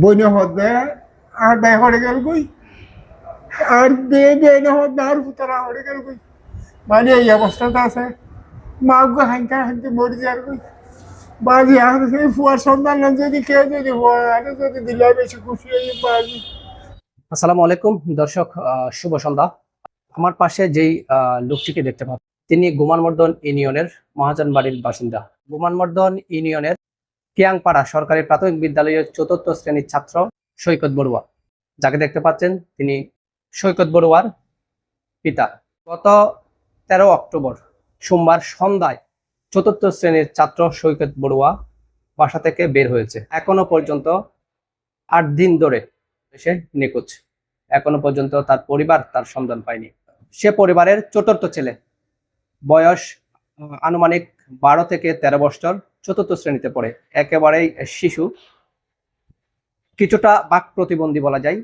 বইনে আর ব্যয় হরে গেল আর বে বে না হদ আর হরে গেল মানে এই অবস্থাটা আছে। মা গো হাঙ্কা হাঙ্কি মরি যার বাজি আর সেই ফুয়ার যদি কেউ যদি হয় যদি দিলে বেশি খুশি হই বাজি। আসসালামু আলাইকুম, দর্শক শুভ সন্ধ্যা। আমার পাশে যেই লোকটিকে দেখতে পাচ্ছেন তিনি গোমানমর্দন ইউনিয়নের মহাজন বাড়ির বাসিন্দা। গোমানমর্দন ইউনিয়নের কিয়াংপাড়া সরকারি প্রাথমিক বিদ্যালয়ের চতুর্থ শ্রেণির ছাত্র সৈকত বড়ুয়া। যাকে দেখতে পাচ্ছেন, তিনি সৈকত বড়ুয়ার পিতা। গত তেরো অক্টোবর সোমবার সন্ধ্যায় চতুর্থ শ্রেণির ছাত্র সৈকত বড়ুয়া বাসা থেকে বের হয়েছে। এখনও পর্যন্ত আট দিন ধরে সে নিখোঁজ। এখনও পর্যন্ত তার পরিবার তার সন্ধান পায়নি। সে পরিবারের চতুর্থ ছেলে। বয়স আনুমানিক বারো থেকে তেরো বছর চতুর্থ শ্রেণীতে পড়ে। একেবারেই শিশু। কিছুটা বাক প্রতিবন্ধী বলা যায়।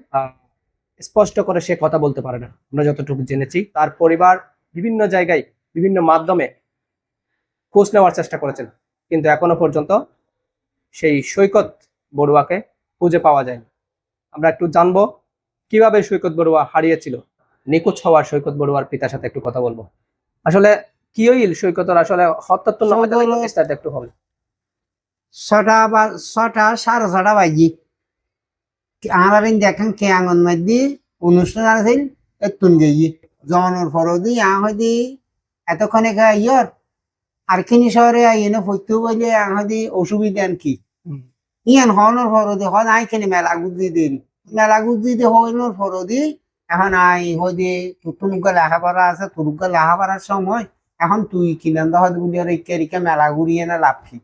স্পষ্ট করে সে কথা বলতে পারে না। আমরা যতটুকু জেনেছি, তার পরিবার বিভিন্ন জায়গায়, বিভিন্ন মাধ্যমে খোঁজ নেওয়ার চেষ্টা করেছেন। কিন্তু এখনও পর্যন্ত সেই সৈকত বড়ুয়াকে খুঁজে পাওয়া যায়নি। আমরা একটু জানব কীভাবে সৈকত বড়ুয়া হারিয়েছিল। নিখোঁজ হওয়ার সৈকত বড়ুয়ার পিতার সাথে একটু কথা বলব। আসলে কি হইল সৈকতর আসলে হত্যার তো বিস্তারিত একটু হবে? ছটা বা ছটা সাড়ে ছটা বাজি। আমরা দেখেন কে আঙন মাদি অনুষ্ঠান আছিল এতুন গেই জনের ফরদি আ হদি এতক্ষণে ইয়র আর কিনি শহরে আইনে ফইতু বলে আহদি অসুবিধা কি। ইয়ান হনর ফরদি হন আই কিনি মেলা গুজি দিন। মেলা গুজি দি হইনর ফরদি এখন আই হদি তুতুনুকা লেখাপড়া আছে তুরুকা লেখাপড়ার সময় এখন তুই কিনেন দহ বলি আর ইকে রিকে মেলা ঘুরিয়ে না লাভ কি।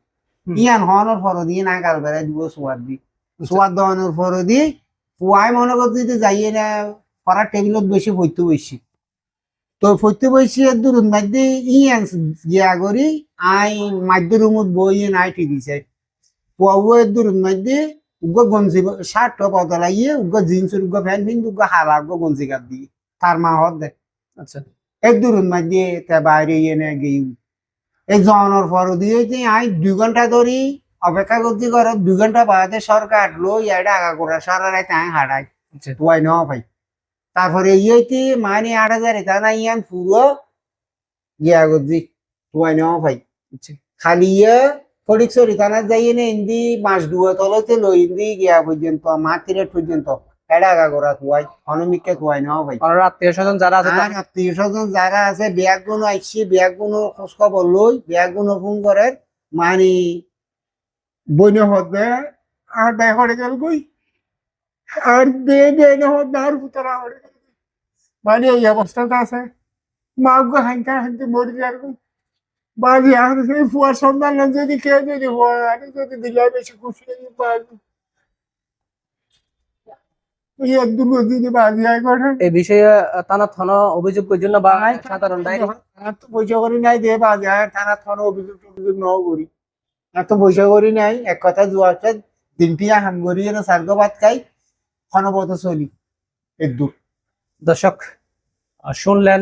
ইয়ান হনর ফরদি না গাল বেড়াই দিব সোয়াদ দি। সোয়াদ দহনের ফরদি পুয়াই মনে করছি যে যাইয়ে না পড়ার টেবিলত বেশি ফইতে বসি তো ফইতে বসি দূর মাধ্যে ইয়ান গিয়া করি আই মাধ্য রুমত বই নাই টিভি চাই পুয়াবো দূর মধ্যে উগ্র গঞ্জি শার্ট বদলাইয়ে উগ্র জিন্স উগ্র প্যান্ট পিন উগ্র হালা উগ্র গঞ্জি কাট দিয়ে। তার মা হদ দে। আচ্ছা। এক দূরের মধ্যে তে বাইরে এনে গেই এই জনের পর দিয়ে যে আই দুই ঘণ্টা ধরি অপেক্ষা করছি করে দুই ঘণ্টা বাদে সরকার লো ইয়াটা আগা করে সারা রাত আই হারাই আচ্ছা। তুয়াই ন ভাই। তারপরে ইয়েতে মানে আট হাজার এটা না ইয়ান পুরো গিয়া করছি। তুয়াই ন ভাই। আচ্ছা। খালি ইয়ে ফটিক সরি থানা যাই এনে ইন্দি মাস দুয়া তলতে লো ইন্দি গিয়া পর্যন্ত মাতিরেট পর্যন্ত। এটা আগা করা তুয়াই অনমিককে তুয়াই ন ভাই। আর আত্মীয় স্বজন যারা আছে আর আত্মীয় স্বজন যারা আছে ব্যাগগুলো আইসি ব্যাগগুলো খোঁজ খবর লই ব্যাগগুলো ফোন করে মানে বইনে হদে আর ব্যয় হরে গেল কই আর বে বে না হদ আর পুতারা হরে মানে এই অবস্থাটা আছে। মা গো হাঙ্কা হাঙ্কি মরি যার বাজি আর সেই ফুয়ার সন্ধান যদি কেউ যদি হয় আর যদি দিলে বেশি খুশি বাজি এই বিষয়ে আহ, থানা থানা অভিযোগ করার জন্য বা সাধারণ ডায়েরি আর তো পয়সা করি নাই দে বাজি আর থানা থানা অভিযোগ টভিযোগ ন করি। আর তো পয়সা করি নাই এক কথা যোৱা আছে দিনপিয়া হাম করি এনে সার্গ ভাত খাই খনবত চলি একদূর দর্শক শুনলেন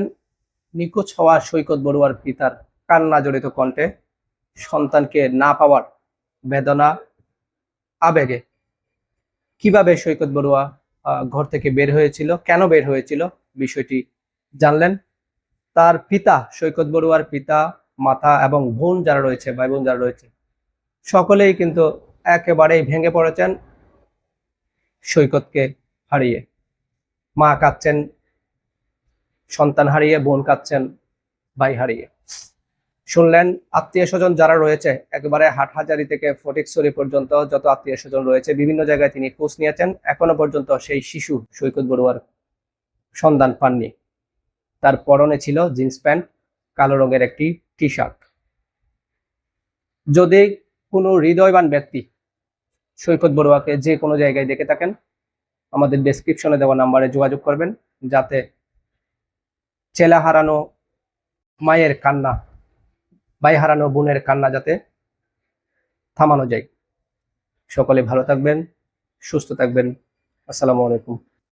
নিখোঁজ হওয়া সৈকত বড়ুয়ার পিতার কান্না জড়িত কণ্ঠে সন্তানকে না পাওয়ার বেদনা আবেগে। কীভাবে সৈকত বড়ুয়া ঘর থেকে বের হয়েছিল। কেন বের হয়েছিল? বিষয়টি জানলেন। তার পিতা, সৈকত বড়ুয়ার পিতা, মাতা এবং বোন যারা রয়েছে ভাই বোন যারা রয়েছে, সকলেই কিন্তু একেবারেই ভেঙে পড়েছেন সৈকতকে হারিয়ে। মা কাঁদছেন, সন্তান হারিয়ে, বোন কাঁদছেন, ভাই হারিয়ে। শুনলেন আত্মীয় স্বজন যারা রয়েছে, একেবারে হাটহাজারি থেকে ফটিকছড়ি পর্যন্ত যত আত্মীয় স্বজন রয়েছে, বিভিন্ন জায়গায় তিনি খোঁজ নিয়েছেন। এখনও পর্যন্ত সেই শিশু সৈকত বড়ুয়ার সন্ধান পাননি। তার পরনে ছিল জিন্স প্যান্ট, কালো রঙের একটি টি শার্ট যদি কোনো হৃদয়বান ব্যক্তি সৈকত বড়ুয়াকে যে কোনো জায়গায় দেখে থাকেন, আমাদের ডেসক্রিপশনে দেওয়া নাম্বারে যোগাযোগ করবেন, যাতে চেলা হারানো মায়ের কান্না ভাই হারানো বোনের কান্না যাতে থামানো যায়। সকলে ভালো থাকবেন সুস্থ থাকবেন। আসসালামু আলাইকুম।